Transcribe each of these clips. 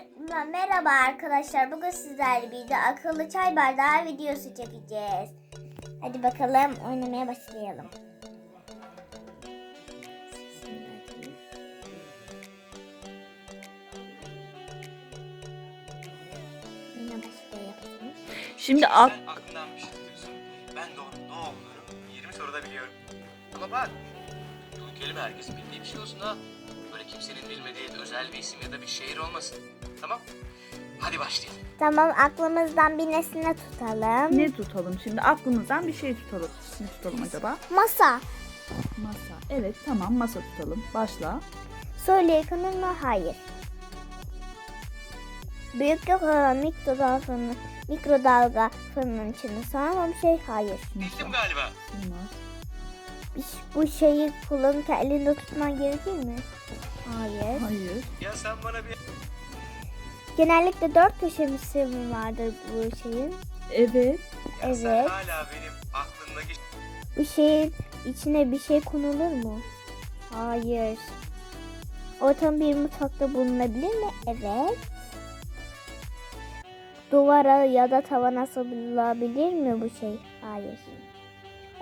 Mer- merhaba arkadaşlar. Bugün sizlerle birlikte akıllı çay bardağı videosu çekeceğiz. Hadi bakalım oynamaya başlayalım. Şimdi ak Sen aklından bir şey tutuyorsun. Ben de ne olduğunu 20 soruda biliyorum. Ama bak, bu kelime herkesin bildiği bir şey olsun ha. Böyle kimsenin bilmediği özel bir isim ya da bir şehir olmasın. Tamam? Hadi başlayalım. Tamam aklımızdan bir nesne tutalım. ne tutalım şimdi? Aklımızdan bir şey tutalım. Ne tutalım acaba? Masa. Masa. Evet tamam masa tutalım. Başla. Söyle yakınır mı? Hayır. Büyüklük olan mikrodalga fırını, mikrodalga fırının içine sığan bir şey hayır. Bildim galiba. Olmaz. Bu şeyi kullanırken elinde tutman gerekir mi? Hayır. Hayır. Ya sen bana bir... Genellikle dört köşesi mi vardır bu şeyin? Evet. Ya sen Evet. hala benim aklımdaki... Bu şeyin içine bir şey konulur mu? Hayır. Ortam bir mutfakta bulunabilir mi? Evet. Duvara ya da tavana asılabilir mi bu şey? Hayır.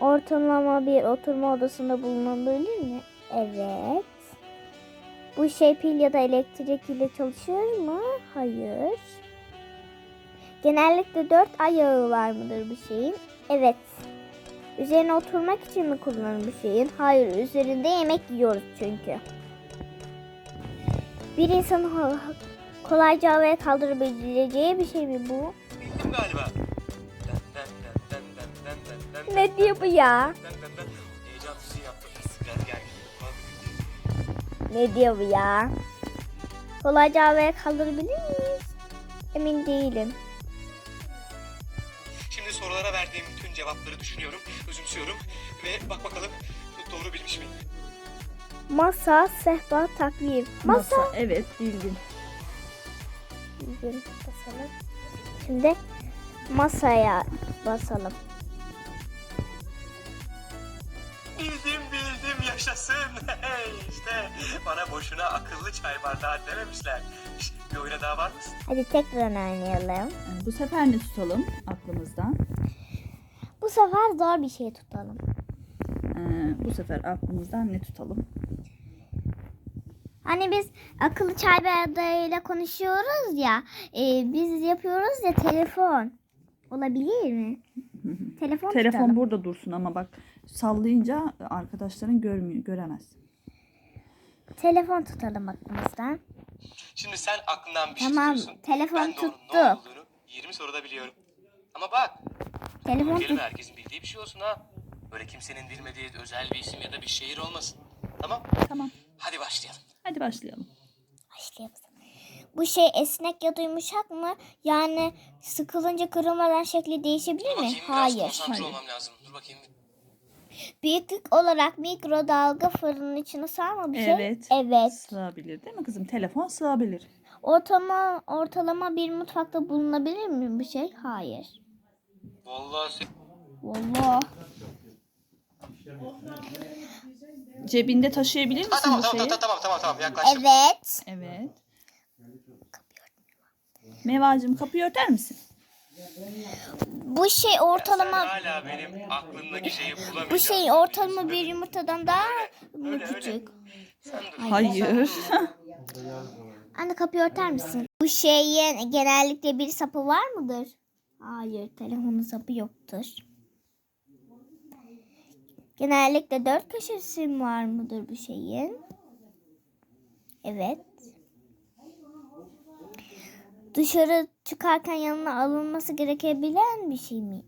Ortalama bir oturma odasında bulunabilir mi? Evet. Bu şey pil ya da elektrik ile çalışır mı? Hayır. Genellikle dört ayağı var mıdır bu şeyin? Evet. Üzerine oturmak için mi kullanılır bu şeyin? Hayır, üzerinde yemek yiyoruz çünkü. Bir insanın kolayca havaya kaldırabileceği bir şey mi bu? Bildim galiba. Den, den, den, Ne diyor bu ya? Heyecan yaptım. Biraz gergin. Ne diyor bu ya? Kolayca havaya kaldırabilir miyiz? Emin değilim. Şimdi sorulara verdiğim tüm cevapları düşünüyorum, özümsüyorum ve bak bakalım doğru bilmiş miyim? Masa, sehpa, takvim. Masa. Evet bildin. Bugün basalım. Şimdi masaya basalım. Bildim bildim yaşasın. işte bana boşuna akıllı çay bardağı dememişler. Bir oyuna daha var mısın? Hadi tekrar oynayalım. Bu sefer ne tutalım aklımızdan? Bu sefer zor bir şey tutalım. Ee, bu sefer aklımızdan ne tutalım? Hani biz akıllı çay bardağıyla konuşuyoruz ya. e, biz yapıyoruz ya telefon. Olabilir mi? telefon Telefon tutalım. burada dursun ama bak sallayınca arkadaşların görmüyor, göremez. Telefon tutalım aklımızdan. Şimdi sen aklından bir şey Tamam, tutuyorsun. telefon ben tuttu. ne olduğunu 20 soruda biliyorum. Ama bak Telefon kelime herkesin bildiği bir şey olsun ha. Böyle kimsenin bilmediği özel bir isim ya da bir şehir olmasın. Tamam? Tamam. Hadi başlayalım. Hadi başlayalım. Başlayalım. Bu şey esnek ya da yumuşak mı? Yani sıkılınca kırılmadan şekli değişebilir Dur mi? bakayım biraz Hayır. konsantre Hayır. olmam lazım. Dur bakayım. Büyüklük olarak mikrodalga fırının içine sığar mı bir şey? Evet. Evet. Sığabilir değil mi kızım? Telefon sığabilir. Ortama, ortalama bir mutfakta bulunabilir mi bir şey? Hayır. Vallahi sen... Vallahi. Cebinde taşıyabilir Ha, misin tamam, bu tamam, şeyi? tamam, tamam, tamam, tamam, yaklaştım. Evet. Evet. Mevacım kapıyı örter misin? Bu şey ortalama hala benim aklımdaki şeyi bulamayacaksın. bu şey ortalama bir yumurtadan daha mı küçük? Hayır. Anne kapıyı örter misin? Bu şeyin genellikle bir sapı var mıdır? Hayır, telefonun sapı yoktur. Genellikle dört köşesi var mıdır bu şeyin? Evet. Dışarı çıkarken yanına alınması gerekebilen bir şey mi?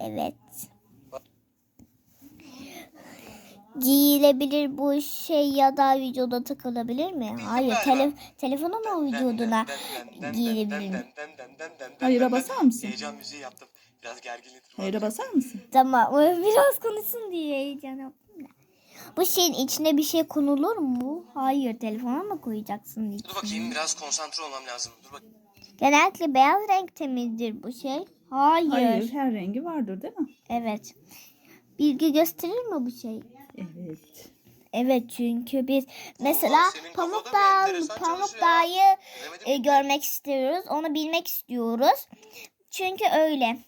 Evet. Giyilebilir bu şey ya da vücuda takılabilir mi? Hayır. Tele, telefona mı vücuduna giyilebilir mi? Hayır'a basar mısın? Heyecan müziği yaptım. Biraz gerginlik. Hayır'a basar mısın? Tamam. Biraz konuşsun diye heyecan yaptım da. Bu şeyin içine bir şey konulur mu? Hayır. Telefona mı koyacaksın Dur içine? bakayım biraz konsantre olmam lazım. Dur bak. Genellikle beyaz renkte midir bu şey? Hayır. Hayır. Her rengi vardır değil mi? Evet. Bilgi gösterir mi bu şey? Evet. Evet çünkü biz mesela Pamuk Dağı, Pamuk. Dağı'yı e, görmek istiyoruz. Onu bilmek istiyoruz. Çünkü öyle.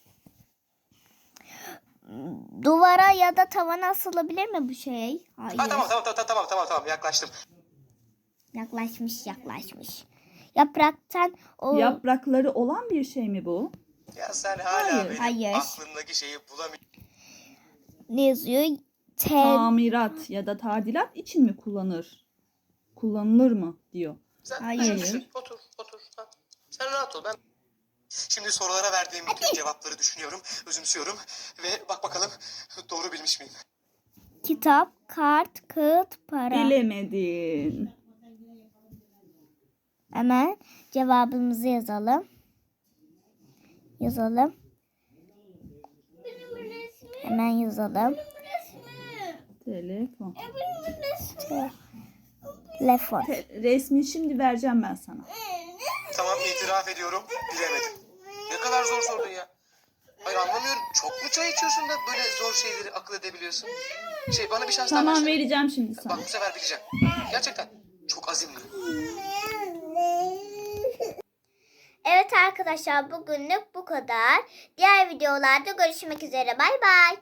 Duvara ya da tavana asılabilir mi bu şey? Hayır. Ha, tamam tamam tamam tamam tamam tamam yaklaştım. Yaklaşmış yaklaşmış. Yapraktan o Yaprakları olan bir şey mi bu? Ya sen hala Hayır. benim Hayır. aklımdaki şeyi bulamıyorsun. ne yazıyor? Tel. Tamirat ya da tadilat için mi kullanır? Kullanılır mı diyor. Sen Hayır. düşün, düşün. Otur, otur. Ha. Sen rahat ol. Ben Şimdi sorulara verdiğim bütün cevapları düşünüyorum, özümsüyorum ve bak bakalım doğru bilmiş miyim? Kitap, kart, kağıt, para. Bilemedin. Hemen cevabımızı yazalım. Yazalım. Hemen yazalım. Telefon. Telefon. Te- resmi şimdi vereceğim ben sana. Tamam itiraf ediyorum, bilemedim. Ne kadar zor sordun ya. Hayır anlamıyorum. Çok mu çay içiyorsun da böyle zor şeyleri akıl edebiliyorsun? Şey bana bir şans daha Tamam versene. vereceğim şimdi sana. Bak bu sefer bileceğim. Gerçekten. Çok azimli. Evet arkadaşlar bugünlük bu kadar. Diğer videolarda görüşmek üzere. Bay bay.